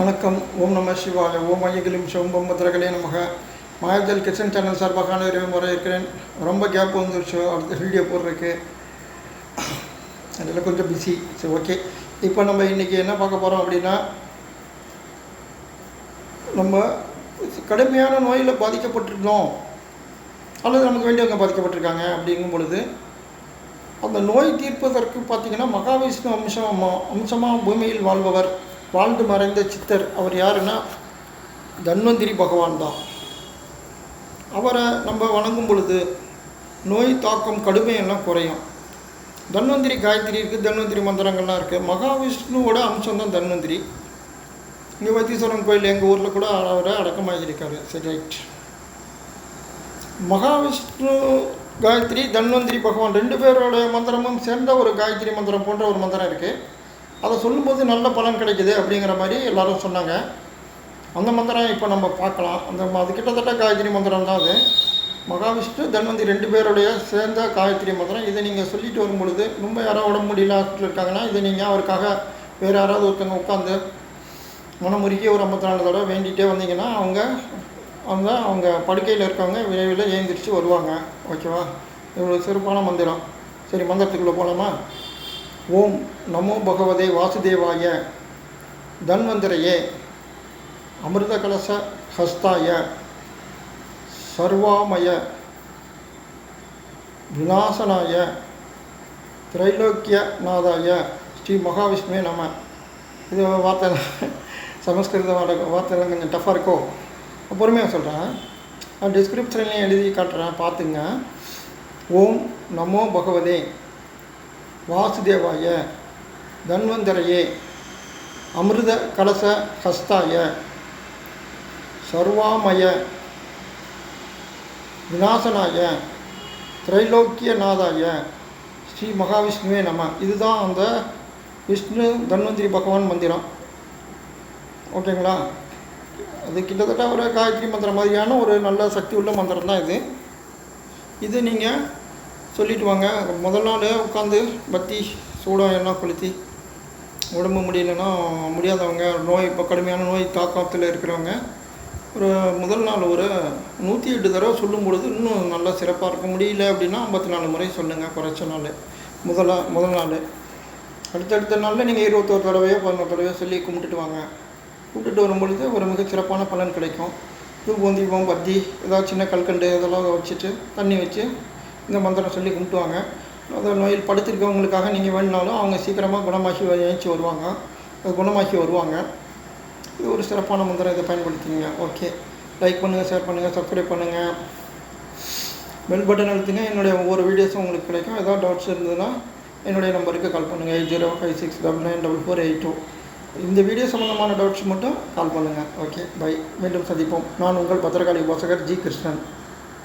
வணக்கம். ஓம் நம சிவாய. ஓம் ஐயகிலும் சிவம்பம் பத்திரகலே நமக. மாயாஜல் கிச்சன் சேனல் சார்பாக அனைவரையும் வர இருக்கிறேன் ரொம்ப கேப் வந்துருச்சு. அடுத்த வீடியோ போடுறதுக்கு. அதில் கொஞ்சம் பிஸி சரி ஓகே இப்போ நம்ம இன்றைக்கி என்ன பார்க்க போகிறோம் அப்படின்னா நம்ம கடுமையான நோயில் பாதிக்கப்பட்டிருந்தோம். அல்லது நமக்கு வேண்டியவங்க பாதிக்கப்பட்டிருக்காங்க அப்படிங்கும் பொழுது அந்த நோய் தீர்ப்பதற்கு பார்த்தீங்கன்னா மகாவிஷ்ணு அம்சம் அம்சமாக பூமியில் வாழ்பவர் வாழ்ந்து மறைந்த சித்தர் அவர் யாருன்னா தன்வந்திரி பகவான் தான். அவரை நம்ம வணங்கும் பொழுது நோய் தாக்கம் கடுமையெல்லாம் குறையும். தன்வந்திரி காயத்ரி இருக்குது தன்வந்திரி மந்திரங்கள்லாம் இருக்குது மகாவிஷ்ணுவோட அம்சம் தான் தன்வந்திரி. இங்கே வைத்தீஸ்வரன் கோயில் எங்கள் ஊரில் கூட அவரை அடக்கமாகியிருக்காரு. சரி ரைட். மகாவிஷ்ணு காயத்ரி தன்வந்திரி பகவான் ரெண்டு பேரோட மந்திரமும் சேர்ந்த ஒரு காயத்ரி மந்திரம் போன்ற ஒரு மந்திரம் இருக்குது அதை சொல்லும்போது நல்ல பலன் கிடைக்குது அப்படிங்கிற மாதிரி எல்லாரும் சொன்னாங்க. அந்த மந்திரம் இப்போ நம்ம பார்க்கலாம். அந்த அது கிட்டத்தட்ட காயத்ரி மந்திரம் தான் அது. மகாவிஷ்ணு தன்வந்தி ரெண்டு பேருடைய சேர்ந்த காயத்ரி மந்திரம். இதை நீங்கள் சொல்லிட்டு வரும் பொழுது ரொம்ப யாராவது உடம்பு முடியல ஹாஸ்பிட்டல் இருக்காங்கன்னா இதை நீங்கள் அவருக்காக வேறு யாராவது ஒருத்தவங்க உட்காந்து மனமுருகி ஒரு ஐம்பத்தி நாலு தடவை வேண்டிகிட்டே வந்தீங்கன்னா அவங்க அவங்க அவங்க படுக்கையில் இருக்கவங்க விரைவில் ஏந்திரிச்சு வருவாங்க. ஓகேவா? இவ்வளோ சிறப்பான மந்திரம். சரி மந்திரத்துக்குள்ளே போகலாமா ஓம் நமோ பகவதே வாசுதேவாய. தன்வந்திரையே அமிர்த கலச ஹஸ்தாய சர்வாமய விநாசனாய திரைலோக்கியநாதாய ஸ்ரீ மகாவிஷ்ணுவே நம. இது வார்த்தை சமஸ்கிருத வார்த்தை வார்த்தை கொஞ்சம் டஃப்பாக இருக்கோ? பொறுமையாக சொல்கிறேன் நான் டிஸ்கிரிப்ஷன்லேயும் எழுதி காட்டுறேன் பார்த்துங்க. ஓம் நமோ பகவதே. வாசுதேவாய தன்வந்தரையே அமிர்த கலச ஹஸ்தாய சர்வாமய விநாசனாய திரைலோக்கியநாதாய ஸ்ரீ மகாவிஷ்ணுவே நம. இதுதான் அந்த விஷ்ணு தன்வந்திரி பகவான் மந்திரம். ஓகேங்களா? அது கிட்டத்தட்ட ஒரு காயத்ரி மந்திரம் மாதிரியான ஒரு நல்ல சக்தி உள்ள மந்திரம் தான் இது. இது நீங்கள் சொல்லிட்டு வாங்க. முதல் நாள் உட்காந்து பத்தி சூடம் எண்ணெய் கொளுத்தி உடம்பு முடியலன்னா முடியாதவங்க நோய் இப்போ கடுமையான நோய் தாக்கத்தில் இருக்கிறவங்க ஒரு முதல் நாள் ஒரு நூற்றி எட்டு தடவை சொல்லும் பொழுது இன்னும் நல்லா சிறப்பாக இருக்கும். முடியல அப்படின்னா ஐம்பத்தி நாலு முறை சொல்லுங்கள் குறைச்ச நாள். முதலா முதல் நாள். அடுத்தடுத்த நாளில் நீங்கள் இருபத்தோரு தடவையோ பதினோரு தடவையோ சொல்லி கும்பிட்டுட்டு வாங்க. கும்பிட்டுட்டு வரும்பொழுது ஒரு மிக சிறப்பான பலன் கிடைக்கும். தூபம் தீபம் பத்தி ஏதாவது சின்ன கல்கண்டு இதெல்லாம் வச்சுட்டு தண்ணி வச்சு இந்த மந்திரம் சொல்லி கும்பிட்டுவாங்க. அந்த நோயில் படுத்திருக்கவங்களுக்காக நீங்கள் வேணுனாலும் அவங்க சீக்கிரமாக குணமாகி எழுச்சி வருவாங்க. அது குணமாகி வருவாங்க. இது ஒரு சிறப்பான மந்திரம். இதை பயன்படுத்திங்க ஓகே. லைக் பண்ணுங்கள் ஷேர் பண்ணுங்கள் சப்ஸ்கிரைப் பண்ணுங்கள் பெல் பட்டன் அழுத்துங்க என்னுடைய ஒவ்வொரு வீடியோஸும் உங்களுக்கு கிடைக்கும். ஏதாவது டவுட்ஸ் இருந்ததுன்னா என்னுடைய நம்பருக்கு கால் பண்ணுங்கள் eight zero five six double nine double four eight two. இந்த வீடியோ சம்மந்தமான டவுட்ஸ் மட்டும் கால் பண்ணுங்கள் ஓகே. பை. மீண்டும் சந்திப்போம். நான் உங்கள் பத்திரகாளி வாசகர் ஜி கிருஷ்ணன்.